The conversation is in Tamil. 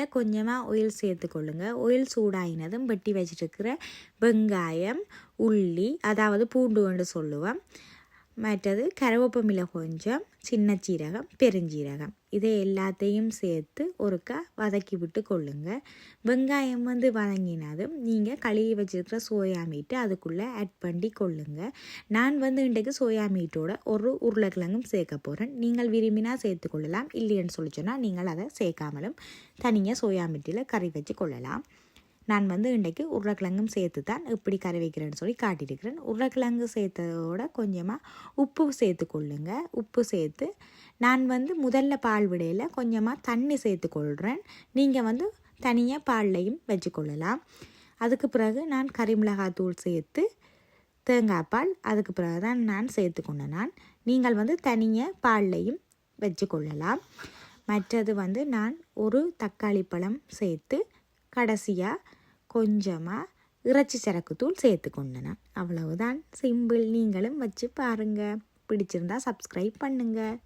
பேனில் கொஞ்சமாக ஆயில் சேர்த்துக்கொள்ளுங்க ஆயில் சூடாயினதும் வெட்டி வச்சிருக்கிற வெங்காயம் உள்ளி அதாவது பூண்டு கொண்டு சொல்லுவோம். மற்றது கருவேப்பமில்லை கொஞ்சம் சின்ன சீரகம் பெருஞ்சீரகம். இதை எல்லாத்தையும் சேர்த்து ஒருக்கா வதக்கி விட்டு கொள்ளுங்க. வெங்காயம் வந்து வதங்கினதும் நீங்கள் கழுவி வச்சுருக்கிற சோயா மீட்டு அதுக்குள்ளே ஆட் பண்ணி கொள்ளுங்கள் நான் வந்து இன்றைக்கு சோயா மீட்டோட ஒரு உருளைக்கிழங்கும் சேர்க்க போகிறேன் நீங்கள் விரும்பினா சேர்த்துக்கொள்ளலாம் இல்லைன்னு சொல்லி சொன்னால் நீங்கள் அதை சேர்க்காமலும் தனியாக சோயா மீட்டில் கறி வச்சு கொள்ளலாம். நான் வந்து இன்றைக்கு உருளைக்கிழங்கும் சேர்த்து தான் இப்படி கறி வைக்கிறேன்னு சொல்லி காட்டியிருக்கிறேன். உருளைக்கிழங்கு சேர்த்ததோட கொஞ்சமாக உப்பு சேர்த்து கொள்ளுங்க உப்பு சேர்த்து நான் வந்து முதல்ல பால் விடையில் கொஞ்சமாக தண்ணி சேர்த்து கொள்கிறேன் நீங்கள் வந்து தனியாக பால்லையும் வச்சுக்கொள்ளலாம். அதுக்கு பிறகு நான் கறிமிளகாத்தூள் சேர்த்து தேங்காய் பால் அதுக்கு பிறகு தான் நான் சேர்த்துக்கொண்டேன் நான். நீங்கள் வந்து தனியாக பால்லையும் வச்சு கொள்ளலாம் மற்றது வந்து நான் ஒரு தக்காளி பழம் சேர்த்து கடைசியாக கொஞ்சமாக இறைச்சி சரக்கு தூள் அவ்வளவுதான். சிம்பிள். நீங்களும் வச்சு பாருங்கள் பிடிச்சிருந்தா சப்ஸ்கிரைப் பண்ணுங்கள்